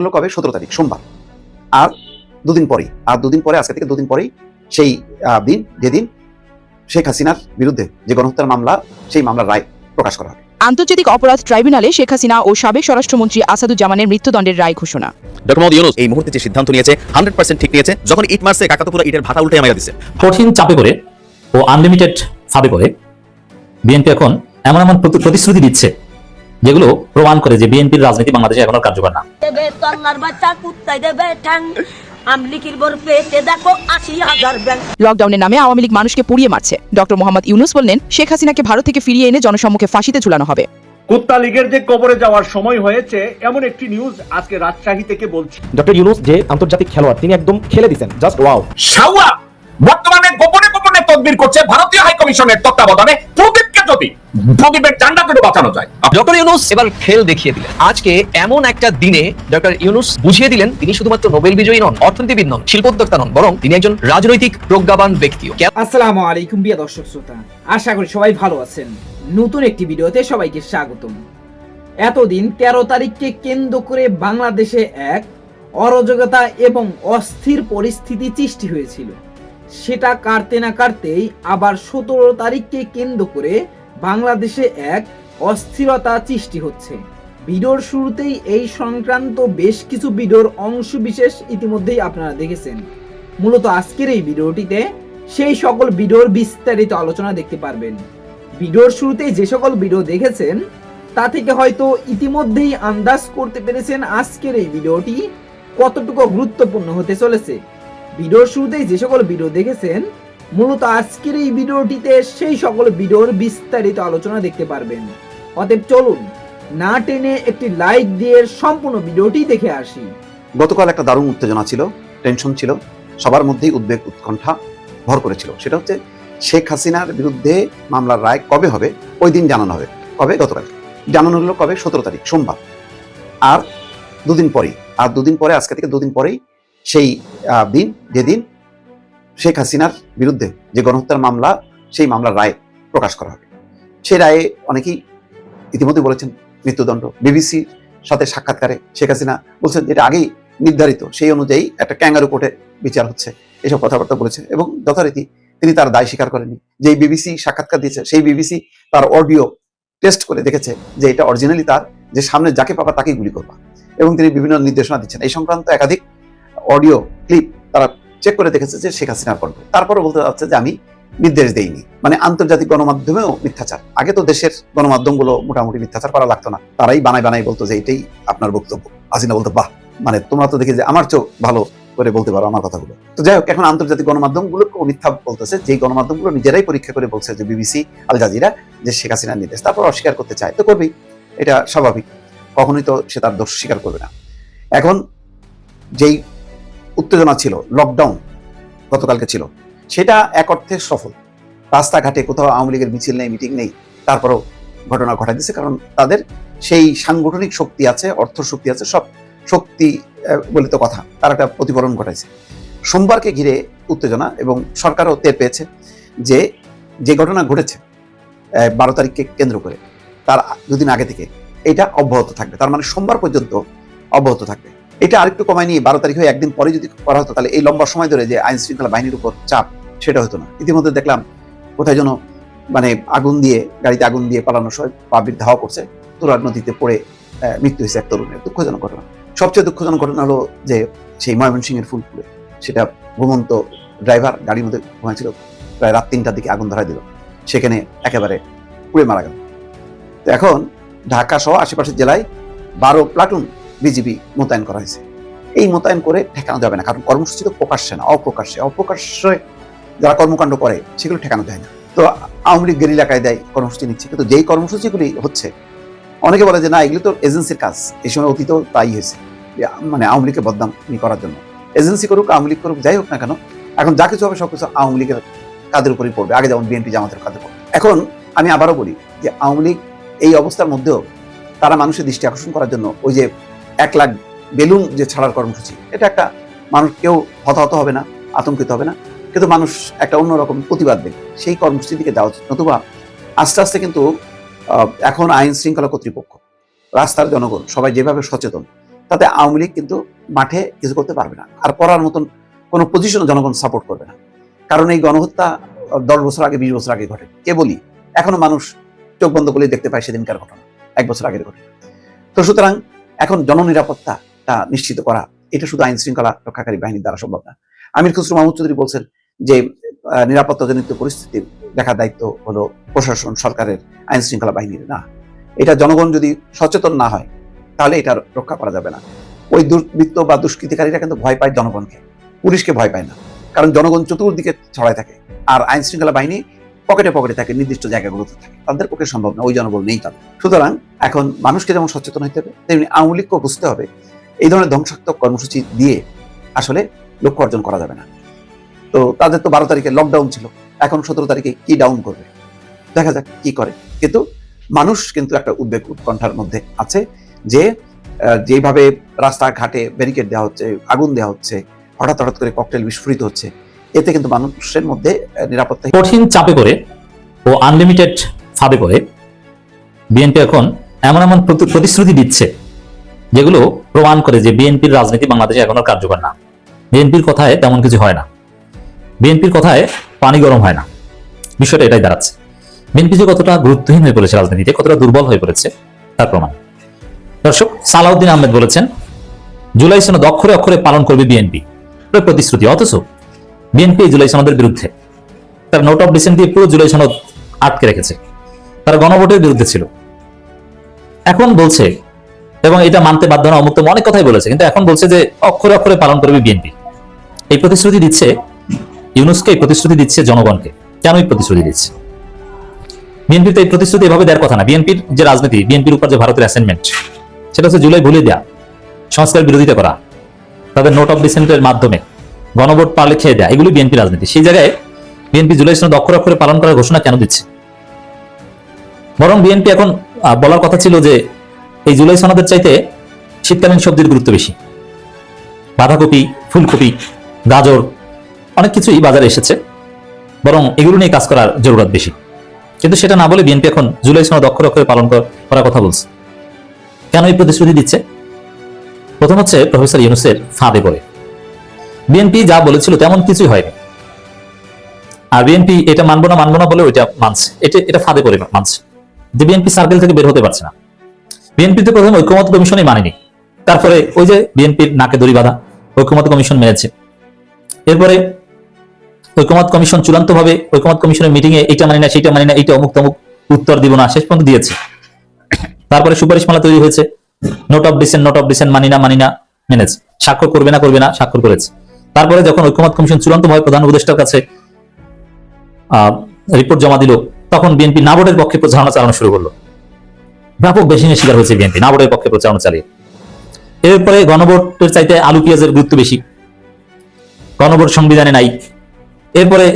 হলো কবে? সতেরো তারিখ সোমবার। আর দুদিন পরেই আর দুদিন পরে আজকে থেকে দুদিন পরেই সেই দিন যেদিন শেখ হাসিনার বিরুদ্ধে যে গণহত্যার মামলা সেই মামলার রায় প্রকাশ করা হবে। আন্তর্জাতিক অপরাধ ট্রাইব্যুনালে শেখ হাসিনা ও সাবেক স্বরাষ্ট্রমন্ত্রী আসাদুজ্জামানের মৃত্যুদণ্ডের রায় ঘোষণা। ডক্টর মোহাম্মদ ইউনুস এই মুহূর্তে যে সিদ্ধান্ত নিয়েছে হান্ড্রেড পার্সেন্ট ঠিক নিয়েছে যখন ইট মারছে কাকাতুপুরা ইটের ভাতা উল্টে মাইয়া দিছে। কঠিন চাপে পড়ে ও আনলিমিটেড ফাঁদে পড়ে বিএনপি এখন এমন এমন প্রতিশ্রুতি দিচ্ছে যেগুলো প্রমাণ করে যে বিএনপির রাজনীতি বাংলাদেশে এখন আর কার্যকর না। লকডাউনের নামে আওয়ামী লীগ মানুষকে পুড়িয়ে মারছে। ডক্টর মোহাম্মদ ইউনুস বললেন শেখ হাসিনাকে ভারত থেকে ফিরিয়ে এনে জনসম্মুখে ফাঁসিতে ঝুলানো হবে। কুত্তা লীগের যে কবরে যাওয়ার সময় হয়েছে এমন একটি নিউজ আজকে রাজশাহী থেকে বলছি। ডক্টর ইউনুস যে আন্তর্জাতিক খেলোয়াড় তিনি একদম খেলে দিচ্ছেন জাস্ট ওয়াও সাউয়া বর্তমানে গোপনে গোপনে তদবির করছে ভারতীয় হাই কমিশনের তত্ত্বাবধানে প্রদীপকে যদি প্রদীপের করে বাঁচানো যায়। ডক্টর ইউনুস এবার খেল দেখিয়ে দিলেন। আজকে এমন একটা দিনে ডক্টর ইউনুস বুঝিয়ে দিলেন তিনি শুধুমাত্র নোবেল বিজয়ী নন অর্থনীতিবিদ নন শিল্পোদ্যোক্তা নন বরং তিনি একজন রাজনৈতিক প্রজ্ঞাবান ব্যক্তিও। আসসালামু আলাইকুম প্রিয় দর্শক শ্রোতা। আশা করি সবাই ভালো আছেন। নতুন একটি ভিডিওতে সবাইকে স্বাগতম। এতদিন তেরো তারিখকে কেন্দ্র করে বাংলাদেশে এক অরাজকতা এবং অস্থির পরিস্থিতি সৃষ্টি হয়েছিল। সেটা কাটতে না কাটতেই আবার সতেরো তারিখকে কেন্দ্র করে বাংলাদেশে এক অস্থিরতা সৃষ্টি হচ্ছে। ভিডিওর শুরুতেই এই সংক্রান্ত বেশ কিছু ভিডিওর অংশ বিশেষ ইতিমধ্যেই আপনারা দেখেছেন। মূলত আজকের এই ভিডিওটিতে সেই সকল ভিডিওর বিস্তারিত আলোচনা দেখতে পারবেন। ভিডিওর শুরুতে যে সকল ভিডিও দেখেছেন, তা থেকে হয়তো ইতিমধ্যেই আন্দাজ করতে পেরেছেন আজকের এই ভিডিওটি কতটুকু গুরুত্বপূর্ণ হতে চলেছে। ভিডিওর শুরুতেই যে সকল ভিডিও দেখেছেন মূলত আজকের এই ভিডিওটিতে সেই সকল ভিডিওর বিস্তারিত আলোচনা দেখতে পারবেন। অতএব চলুন, না টেনে একটি লাইক দিয়ে সম্পূর্ণ ভিডিওটি দেখে আসি। গতকাল একটা দারুণ উত্তেজনা ছিল টেনশন ছিল, সবার মধ্যেই উদ্বেগ, উৎকণ্ঠা ভর করেছিল। সেটা হচ্ছে শেখ হাসিনার বিরুদ্ধে মামলার রায় কবে হবে, ওই দিন জানানো হবে। কবে? গতকাল জানানো হলো কবে? সতেরো তারিখ, সোমবার। আর দুদিন পরেই, আর দুদিন পরে, আজকে থেকে দুদিন পরেই সেই দিন, যেদিন শেখ হাসিনার বিরুদ্ধে যে গণহত্যার মামলা, সেই মামলার রায় প্রকাশ করা হবে। সেই রায়ে অনেকেই ইতিমধ্যে বলেছেন মৃত্যুদণ্ড। বিবিসির সাথে সাক্ষাৎকারে শেখ হাসিনা বলছেন যেটা আগেই নির্ধারিত, সেই অনুযায়ী একটা ক্যাঙ্গারু কোর্টে বিচার হচ্ছে, এসব কথাবার্তা বলেছে এবং যথারীতি তিনি তার দায় স্বীকার করেননি। যেই বিবিসি সাক্ষাৎকার দিয়েছে, সেই বিবিসি তার অডিও টেস্ট করে দেখেছে যে এটা অরিজিনালি তার, যে সামনে যাকে পাবা তাকেই গুলি করবা। এবং তিনি বিভিন্ন নির্দেশনা দিচ্ছেন। এই সংক্রান্ত একাধিক অডিও ক্লিপ তারা চেক করে দেখেছে যে শেখ হাসিনার কণ্ঠ। তারপরে বলতে চাচ্ছে যে আমি নির্দেশ দেইনি। মানে আন্তর্জাতিক গণমাধ্যমেও মিথ্যাচার। আগে তো দেশের গণমাধ্যমগুলো মোটামুটি মিথ্যাচার করা লাগতো না। তারাই বানাই বানাই বলতো যে এটাই আপনার বক্তব্য। হাসিনা বলতো, বাহ মানে তোমরা তো দেখি যে আমার চেয়েও ভালো করে বলতে পারো আমার কথাগুলো। তো যাই হোক, এখন আন্তর্জাতিক গণমাধ্যমগুলোকেও মিথ্যা বলতেছে। যেই গণমাধ্যমগুলো নিজেরাই পরীক্ষা করে বলছে যে বিবিসি, আল জাজিরা, যে শেখ হাসিনার নির্দেশ, তারপর অস্বীকার করতে চায়। তো করবেই। এটা স্বাভাবিক। কখনোই তো সে তার দোষ স্বীকার করবে না। এখন যেই উত্তেজনা ছিল লকডাউন গতকালকে ছিল। সেটা এক অর্থে সফল। রাস্তাঘাটে কোথাও আওয়ামী লীগের মিছিল নেই, মিটিং নেই, তারপরও ঘটনা ঘটাই দিচ্ছে কারণ তাদের সেই সাংগঠনিক শক্তি আছে অর্থ শক্তি আছে, সব শক্তি বলে তো কথা। তার একটা প্রতিফলন ঘটাইছে সোমবারকে ঘিরে উত্তেজনা এবং সরকারও টের পেয়েছে যে যে ঘটনা ঘটেছে বারো তারিখকে কেন্দ্র করে, তার দুদিন আগে থেকে, এটা অব্যাহত থাকবে। তার মানে সোমবার পর্যন্ত অব্যাহত থাকবে। এটা আরেকটু কমায় নিয়ে বারো তারিখ হয়ে একদিন পরে যদি করা হতো, তাহলে এই লম্বা সময় ধরে যে আইন শৃঙ্খলা বাহিনীর উপর চাপ, সেটা হতো না। ইতিমধ্যে দেখলাম কোথায় যেন মানে আগুন দিয়ে, গাড়িতে আগুন দিয়ে পালানোর সময় পাবির ধাওয়া করছে তুরার নদীতে পড়ে মৃত্যু হয়েছে এক তরুণের। দুঃখজনক ঘটনা। সবচেয়ে দুঃখজনক ঘটনা হলো যে সেই ময়মনসিংহের ফুলপুরে সেটা ঘুমন্ত ড্রাইভার গাড়ির মধ্যে ঘুমাইছিল, প্রায় রাত তিনটার দিকে আগুন ধরাই দিল। সেখানে একেবারে পুড়ে মারা গেল। তো এখন ঢাকা সহ আশেপাশের জেলায় বারো প্লাটুন বিজিবি মোতায়েন করা হয়েছে। এই মোতায়েন করে ঠেকানো যাবে না, কারণ কর্মসূচি তো প্রকাশ্যে না, অপ্রকাশ্যে। অপ্রকাশ্যে যারা কর্মকাণ্ড করে, সেগুলো ঠেকানো যায় না। তো আওয়ামী লীগ গেরিলা কায়দায় কর্মসূচি নিচ্ছে, কিন্তু যেই কর্মসূচিগুলি হচ্ছে, অনেকে বলে যে, না, এগুলো তো এজেন্সির কাজ। এই সময় অতীতেও তাই হয়েছে। মানে আওয়ামী লীগকে বদনাম করার জন্য। এজেন্সি করুক, আওয়ামী লীগ করুক, যাই হোক না কেন, এখন যা কিছু হবে, সব কিছু আওয়ামী লীগের কাদের উপরই পড়বে। আগে যেমন বিএনপি জামাতের কাঁধে পড়বে এখন আমি আবারও বলি যে, আওয়ামী লীগ এই অবস্থার মধ্যেও তারা মানুষের দৃষ্টি আকর্ষণ করার জন্য ওই যে এক লাখ বেলুন যে ছাড়ার কর্মসূচি, এটা একটা মানুষ কেউ হতাহত হবে না, আতঙ্কিত হবে না। কিন্তু মানুষ একটা অন্যরকম প্রতিবাদ দেবে সেই কর্মসূচির দিকে যাওয়া উচিত। নতুবা আস্তে আস্তে কিন্তু এখন আইন শৃঙ্খলা কর্তৃপক্ষ, রাস্তার জনগণ, সবাই যেভাবে সচেতন, তাতে আওয়ামী লীগ কিন্তু মাঠে কিছু করতে পারবে না। আর করার মতন কোনো পজিশন জনগণ সাপোর্ট করবে না। কারণ এই গণহত্যা দশ বছর আগে, বিশ বছর আগে ঘটে। কে বলি এখনও মানুষ চোখ বন্ধ করে দেখতে পায় সেদিনকার ঘটনা। এক বছর আগের ঘটনা। তো সুতরাং এখন জননিরাপত্তাটা নিশ্চিত করা, এটা শুধু আইন শৃঙ্খলা রক্ষাকারী বাহিনীর দ্বারা সম্ভব না। আমির খুসরু মাহমুদ চৌধুরী বলছেন যে নিরাপত্তাজনিত পরিস্থিতি দেখার দায়িত্ব হলো প্রশাসন, সরকারের, আইন শৃঙ্খলা বাহিনীর না। এটা জনগণ যদি সচেতন না হয়, তাহলে এটা রক্ষা করা যাবে না। ওই দুর্বৃত্ত বা দুষ্কৃতিকারীরা কিন্তু ভয় পায় জনগণকে। পুলিশকে ভয় পায় না। কারণ জনগণ চতুর্দিকে ছড়ায় থাকে। আর আইন শৃঙ্খলা বাহিনী পকেটে পকেটে থাকে, নির্দিষ্ট জায়গাগুলোতে থাকে। তাদের পক্ষে সম্ভব না, ওই জনবল নেই তাদের। সুতরাং এখন মানুষকে যেমন সচেতন হতে হবে, তেমনি আওয়ামী বুঝতে হবে, এই ধরনের ধ্বংসাত্মক কর্মসূচি দিয়ে আসলে লক্ষ্য অর্জন করা যাবে না। তো তাদের তো বারো তারিখে লকডাউন ছিল, এখন সতেরো তারিখে কি ডাউন করবে? দেখা যাক কি করে। কিন্তু মানুষ কিন্তু একটা উদ্বেগ উৎকণ্ঠার মধ্যে আছে যে যেভাবে রাস্তাঘাটে ব্যারিকেড দেওয়া হচ্ছে, আগুন দেওয়া হচ্ছে, হঠাৎ হঠাৎ করে ককটেল বিস্ফোরিত হচ্ছে এতে কিন্তু মানুষের মধ্যে নিরাপত্তা কঠিন চাপে করে ও আনলিমিটেড ফাঁদে করে বিএনপি এখন এমন এমন প্রতিশ্রুতি দিচ্ছে, যেগুলো প্রমাণ করে যে বিএনপির রাজনীতি বাংলাদেশে এখন আর কার্যকর না। বিএনপির কথায় তেমন কিছু হয় না। বিএনপির কথায় পানি গরম হয় না। বিষয়টা এটাই দাঁড়াচ্ছে। বিএনপি যে কতটা গুরুত্বহীন হয়ে পড়েছে রাজনীতিতে, কতটা দুর্বল হয়ে পড়েছে, তার প্রমাণ। দর্শক, সালাউদ্দিন আহমেদ বলেছেন, জুলাই সনদ অক্ষরে অক্ষরে পালন করবে বিএনপি প্রতিশ্রুতি, অথচ বিএনপি জুলাই সনদের বিরুদ্ধে। তার নোট অফ ডিসেন্ট দিয়ে পুরো জুলাই সনদ আটকে রেখেছে। তারা গণভোটের বিরুদ্ধে ছিল। এখন বলছে, এবং এটা মানতে বাধ্য না অমুক্ত অনেক কথাই বলেছে, কিন্তু এখন বলছে যে অক্ষরে অক্ষরে পালন করবে বিএনপি এই প্রতিশ্রুতি দিচ্ছে ইউনুসকে প্রতিশ্রুতি দিচ্ছে জনগণকে। কেন এই প্রতিশ্রুতি দিচ্ছে? বিএনপির তো এই প্রতিশ্রুতি এভাবে দেওয়ার কথা না। বিএনপির যে রাজনীতি বিএনপির উপর যে ভারতের অ্যাসাইনমেন্ট সেটা হচ্ছে জুলাই ভুলে দেয়া, সংস্কার বিরোধিতা করা, তাদের নোট অফ ডিসেন্টের মাধ্যমে। গণভোট পারলে খেয়ে দেয়। এগুলি বিএনপি রাজনীতি। সেই জায়গায় বিএনপি জুলাই সনদ অক্ষর অক্ষরে পালন করার ঘোষণা কেন দিচ্ছে? বরং বিএনপি এখন বলার কথা ছিল যে এই জুলাই সনদের চাইতে শীতকালীন সবজির গুরুত্ব বেশি। বাঁধাকপি, ফুলকপি, গাজর, অনেক কিছুই বাজারে এসেছে। বরং এগুলো নিয়ে কাজ করার জরুরত বেশি। কিন্তু সেটা না বলে বিএনপি এখন জুলাই সনদ অক্ষর অক্ষরে পালন করার কথা বলছে। কেন এই প্রতিশ্রুতি দিচ্ছে? প্রথম হচ্ছে প্রফেসর ইউনুসের ফাঁদে পড়ে। বিএনপি যা বলেছিল তেমন কিছুই হয়নি। আর বিএনপি এটা মানবো না মানবো না বলে ওইটা মানছে। এটা এটা ফাঁদে পড়ে মানছে। যে বিএনপি সার্কেল থেকে বের হতে পারছে না। বিএনপি তো প্রথমে ঐক্যমত কমিশনই মানেনি। তারপরে ওই যে বিএনপির নাকে দড়ি বাঁধা, ঐক্যমত কমিশন মেনেছে। এরপরে ঐক্যমত কমিশন চূড়ান্ত ভাবে ঐক্যমত কমিশনের মিটিং এ এটা মানি না, সেটা মানি না এইটা অমুক তমুক উত্তর দিব না, শেষ পর্যন্ত দিয়েছে। তারপরে সুপারিশ সুপারিশমালা তৈরি হয়েছে। Note of dissent note of dissent মানি না মানি না, মেনেছে। স্বাক্ষর করবে না করবে না, স্বাক্ষর করেছে। তারপরে যখন ঐক্যমত কমিশন চূড়ান্ত ভাবে প্রধান উপদেষ্টার কাছে রিপোর্ট জমা দিল, তখন বিএনপি নাবোর্ডের পক্ষে প্রচারণা চালানো শুরু করল। ব্যাপক বেশিনের শিকার হয়েছে বিএনপি নাবোর্ডের পক্ষে প্রচারণা চালিয়ে। এরপরে গণভোটের চাইতে আলু পেঁয়াজের গুরুত্ব বেশি। গণভোট সংবিধানে নাই। এরপরে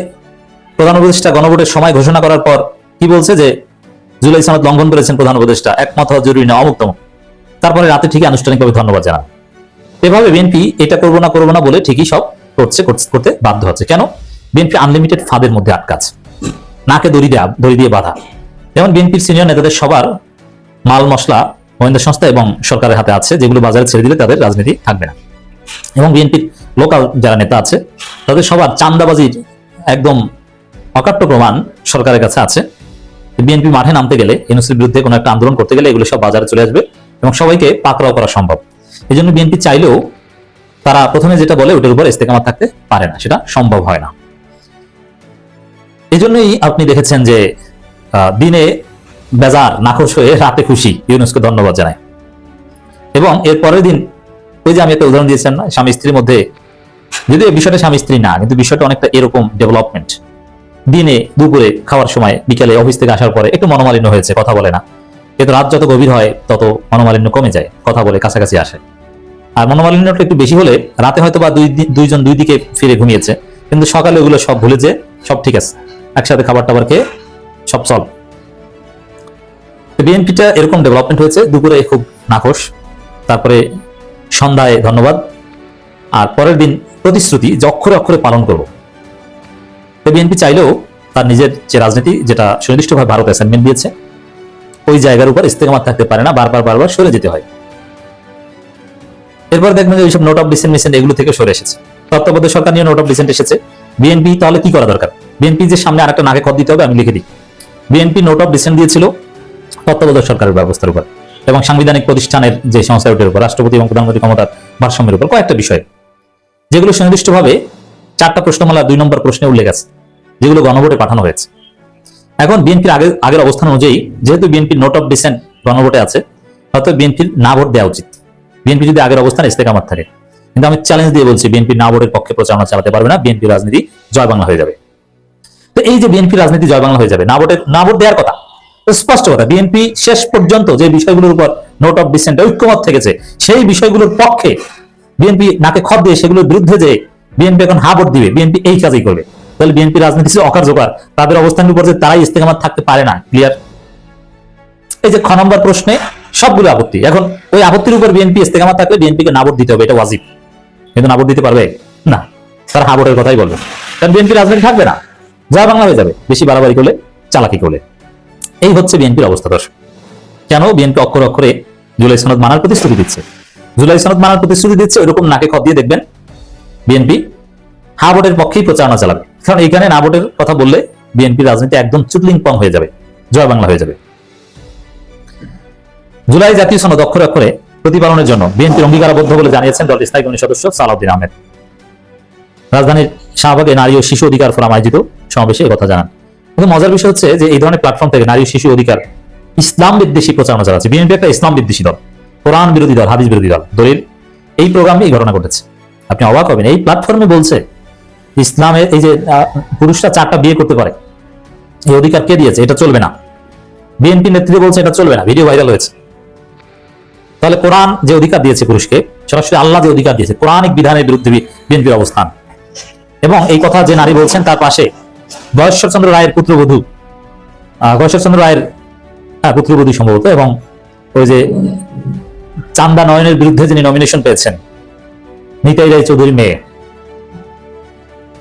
প্রধান উপদেষ্টা গণভোটের সময় ঘোষণা করার পর কি বলছে যে, জুলাই সনদ লঙ্ঘন করেছেন প্রধান উপদেষ্টা, একমত জরুরি না অমুক্তম তারপরে রাতে ঠিকই আনুষ্ঠানিকভাবে ধন্যবাদ জানান। এভাবে বিএনপি এটা করব না করব না বলে ঠিকই সব করছে করতে বাধ্য হচ্ছে। কেন? বিএনপি আনলিমিটেড ফাঁদের মধ্যে আটকাচ্ছে নাকে দড়ি দেয়া, দড়ি দিয়ে বাধা। যেমন বিএনপির সিনিয়র নেতাদের সবার মাল মশলা গোয়েন্দা সংস্থা এবং সরকারের হাতে আছে, যেগুলো বাজারে ছেড়ে দিলে তাদের রাজনীতি থাকবে না। এবং বিএনপির লোকাল যারা নেতা আছে, তাদের সবার চান্দাবাজির একদম অকাট্য প্রমাণ সরকারের কাছে আছে। বিএনপি মাঠে নামতে গেলে ইউনুসের বিরুদ্ধে কোনো একটা আন্দোলন করতে গেলে এগুলো সব বাজারে চলে আসবে এবং সবাইকে পাকড়াও করা সম্ভব। এই জন্য বিএনপি চাইলেও তারা প্রথমে যেটা বলে, ওটার উপর ইস্তেকামাত থাকতে পারে না। সেটা সম্ভব হয় না। এই জন্যই আপনি দেখেছেন যে দিনে বেজার, নাখোশ হয়ে রাতে খুশি। ইউনুসকে ধন্যবাদ জানায় এবং এর পরের দিন, ওই যে আমি একটা উদাহরণ দিয়েছিলাম না, স্বামী স্ত্রীর মধ্যে, যদিও বিষয়টা স্বামী স্ত্রী না, কিন্তু বিষয়টা অনেকটা এরকম ডেভেলপমেন্ট দিনে দুপুরে খাওয়ার সময়, বিকালে অফিস থেকে আসার পরে একটু মনোমালিন্য হয়েছে, কথা বলে না। কিন্তু রাত যত গভীর হয়, তত মনোমালিন্য কমে যায়, কথা বলে কাছাকাছি আসে। আর মনোমালিন্যটা একটু বেশি হলে রাতে হয়তো বা দুই দুইজন দুই দিকে ফিরে ঘুমিয়েছে। কিন্তু সকালে ওগুলো সব ভুলে যে সব ঠিক আছে। একসাথে খাবার টাবার খেয়ে সব সলভ বিএনপিটা এরকম ডেভেলপমেন্ট হয়েছে, দুপুরে খুব নাকশ তারপরে সন্ধ্যায় ধন্যবাদ। আর পরের দিন প্রতিশ্রুতি যে অক্ষরে অক্ষরে পালন করব। বিএনপি চাইলেও তার নিজের যে রাজনীতি, যেটা সুনির্দিষ্টভাবে ভারত অ্যাসাইনমেন্ট দিয়েছে, ওই জায়গার উপর ইস্তেকামাত থাকতে পারে না, বারবার বারবার সরে যেতে হয়। এরপর দেখবেন যে ওইসব নোট অফ ডিসেন্ট এগুলো থেকে সরে এসেছে। তত্ত্বাবধায়ক সরকার নিয়ে নোট অফ ডিসেন্ট এসেছে। বিএনপি তাহলে কি করা দরকার? বিএনপি যে সামনে আরেকটা নাকে খত দিতে হবে, আমি লিখে দিই। বিএনপি নোট অফ ডিসেন্ট দিয়েছিল তত্ত্বাবধায়ক সরকারের ব্যবস্থার উপর এবং সাংবিধানিক প্রতিষ্ঠানের যে সংস্থা ওটার উপর, রাষ্ট্রপতি এবং প্রধানমন্ত্রী ক্ষমতার ভারসাম্যের উপর কয়েকটা বিষয়। যেগুলো সুনির্দিষ্টভাবে চারটা প্রশ্নমালা, দুই নম্বর প্রশ্নে উল্লেখ আছে, যেগুলো গণভোটে পাঠানো হয়েছে। এখন বিএনপির আগে আগের অবস্থান অনুযায়ী, যেহেতু বিএনপির নোট অফ ডিসেন্ট গণভোটে আছে অর্থাৎ বিএনপির না ভোট দেওয়া উচিত। বিএনপি যদি আগের অবস্থান ইস্তেকামাত থাকে। কিন্তু আমি চ্যালেঞ্জ দিয়ে বলছি, বিএনপি না ভোটের পক্ষে প্রচারণা চালাতে পারবে না, বিএনপি রাজনীতি জয় বাংলা হয়ে যাবে। তো এই যে বিএনপি রাজনীতি জয় বাংলা হয়ে যাবে, না ভোটের না ভোট দেওয়ার কথা স্পষ্ট কথা, বিএনপি শেষ পর্যন্ত যে বিষয়গুলোর উপর নোট অফ ডিসেন্ট ঐক্যমত থেকেছে, সেই বিষয়গুলোর পক্ষে বিএনপি নাকে খত দিয়ে সেগুলোর বিরুদ্ধে যে বিএনপি এখন হা ভোট দিবে, বিএনপি এই কাজই করবে। তাহলে বিএনপি রাজনীতি ছিল অকার্যকর, তাদের অবস্থানের উপর যে তারাই ইস্তেকামাত থাকতে পারে না ক্লিয়ার এই যে খ নম্বর প্রশ্নে সবগুলো আপত্তি। এখন ওই আপত্তির উপর বিএনপি ইস্তেকামাত থাকলে বিএনপিকে না ভোট দিতে হবে, এটা ওয়াজিব। কিন্তু না ভোট দিতে পারবে? না। তারা হা ভোটের কথাই বলবে। কারণ বিএনপি রাজনীতি থাকবে না। জয় বাংলা হয়ে যাবে। বেশি বাড়াবাড়ি করলে, চালাকি করলে। এই হচ্ছে বিএনপির অবস্থা দর্শক। কেন বিএনপি অক্ষর অক্ষরে জুলাই সনদ মানার প্রতিশ্রুতি দিচ্ছে? জুলাই সনদ মানার প্রতিশ্রুতি দিচ্ছে ওইরকম নাকে খত দিয়ে দেখবেন বিএনপি হা ভোটের পক্ষেই প্রচারণা চালাবে। কারণ এখানে না কথা বললে বিএনপি রাজনীতি একদম চুতলিং পং হয়ে যাবে। জয় বাংলা হয়ে যাবে। জুলাই জাতীয় সনদ অক্ষরে অক্ষরে প্রতিপালনের জন্য বিএনপির অঙ্গীকারাবদ্ধ বলে জানিয়েছেন দলটির স্থায়ী কমিটির সদস্য সালাউদ্দিন আহমেদ। রাজধানীর শাহবাগে নারী ও শিশু অধিকার ফোরাম আয়োজিত সমাবেশে কথা জানান। কিন্তু মজার বিষয় হচ্ছে যে এই ধরনের প্ল্যাটফর্ম থেকে নারী শিশু অধিকার ইসলাম বিদ্বেষী প্রচারণা চালাচ্ছে বিএনপি একটা ইসলাম বিদ্বেষী দল, কোরআন বিরোধী দল, হাদিস বিরোধী দল। দলিল, এই প্রোগ্রামে এই ঘটনা ঘটেছে। আপনি অবাক হবেন, এই প্ল্যাটফর্মে বলছে ইসলামের এই যে পুরুষরা চারটা বিয়ে করতে পারে। এই অধিকার কে দিয়েছে? এটা চলবে না। বিএনপি নেতৃত্ব বলছে এটা চলবে না। ভিডিও ভাইরাল হয়েছে। তাহলে কোরআন যে অধিকার দিয়েছে পুরুষকে সরাসরি আল্লাহ যে অধিকার দিয়েছে কোরআনিক বিধানের বিরুদ্ধে বিএনপির অবস্থান। এবং এই কথা যে নারী বলছেন তার পাশে বয়শ্বরচন্দ্র রায়ের পুত্রবধূ আহ, বয়শ্বরচন্দ্র রায়ের পুত্রবধূ সম্ভবত এবং ওই যে চান্দা নয়নের বিরুদ্ধে যিনি নমিনেশন পেয়েছেন নিতাই রায় চৌধুরী মেয়ে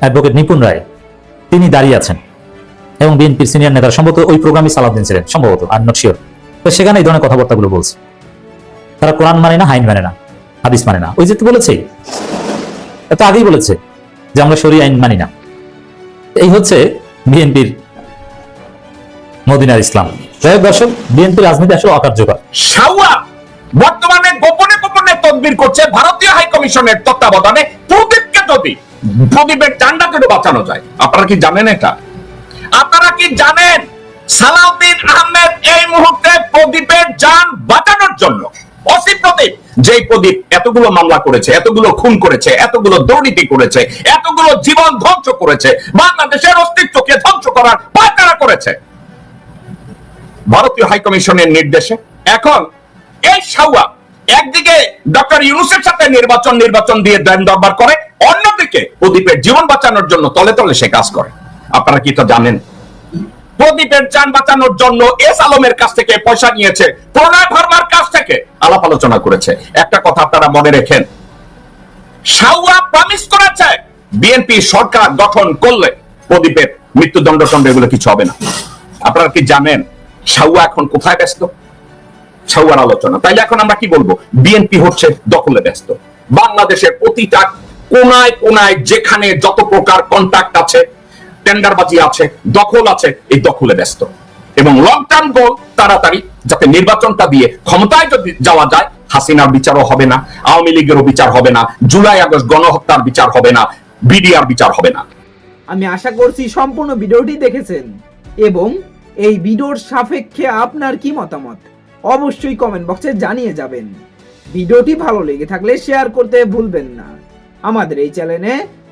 অ্যাডভোকেট নিপুণ রায় তিনি দাঁড়িয়ে আছেন। এবং বিএনপির সিনিয়র নেতারা সম্ভবত ওই প্রোগ্রামে সালাউদ্দিন ছিলেন সম্ভবত আর নট শিওর তো সেখানে এই ধরনের কথাবার্তাগুলো বলছে। তারা কোরআন মানে না, হাইন মানে না, হাদিস মানে না। ওই যে তো বলেছে এত আগেই বলেছে যে আমরা সরি, আইন মানি না। এই হচ্ছে বিএনপির মদিনার ইসলাম। যাই হোক দর্শক, বিএনপির রাজনীতি আসলে অকার্যকর। সাউয়া বর্তমানে গোপনে গোপনে তদবির করছে ভারতীয় হাই কমিশনের তত্ত্বাবধানে প্রদীপকে যদি প্রদীপের চান্ডাকে বাঁচানো যায়? আপনারা কি জানেন এটা? আপনারা কি জানেন সালাউদ্দিন আহমেদ এই মুহূর্তে প্রদীপের যান বাঁচানোর জন্য অসি প্রদীপ, যেই প্রদীপ এতগুলো মামলা করেছে, এতগুলো খুন করেছে, এতগুলো দুর্নীতি করেছে, এতগুলো জীবন ধ্বংস করেছে, বাংলাদেশের অস্তিত্বকে ধ্বংস করার করেছে। ভারতীয় হাই কমিশনের নির্দেশে এখন এই সাউয়া একদিকে ডক্টর ইউনুসের সাথে নির্বাচন নির্বাচন দিয়ে দেন দরবার করে, অন্যদিকে প্রদীপের জীবন বাঁচানোর জন্য তলে তলে সে কাজ করে। আপনারা কি তো জানেন? প্রদীপের যান বাঁচানোর জন্য এস আলমের কাছ থেকে পয়সা নিয়েছে প্রণয় ভার্মার কাছ থেকে আলাপ আলোচনা করেছে। একটা কথা আপনারা মনে রেখেন সাউয়া প্রমিস করেছে বিএনপি সরকার গঠন করলে প্রদীপের মৃত্যুদণ্ড এগুলো কিছু হবে না। আপনারা কি জানেন সাউয়া এখন কোথায় ব্যস্ত? সাউয়ার আলোচনা। তাইলে এখন আমরা কি বলব? বিএনপি হচ্ছে দখলে ব্যস্ত। বাংলাদেশের প্রতিটা কোনায় কোনায় যেখানে যত প্রকার কন্ট্যাক্ট আছে টেন্ডারবাজি আছে, দখল আছে, এই দখলে ব্যস্ত। এবং লং টার্ম গোল তাড়াতাড়ি যাতে নির্বাচনটা দিয়ে ক্ষমতায় যদি যাওয়া যায়, হাসিনার বিচারও হবে না, আওয়ামী লীগেরও বিচার হবে না, জুলাই আগস্ট গণহত্যার বিচার হবে না, বিডিআর বিচার হবে না। আমি আশা করছি সম্পূর্ণ ভিডিওটি দেখেছেন। এবং এই ভিডিওর সাপেক্ষে আপনার কি মতামত? অবশ্যই কমেন্ট বক্সে জানিয়ে যাবেন। ভিডিওটি ভালো লেগে থাকলে শেয়ার করতে ভুলবেন না। আমাদের এই চ্যানেলে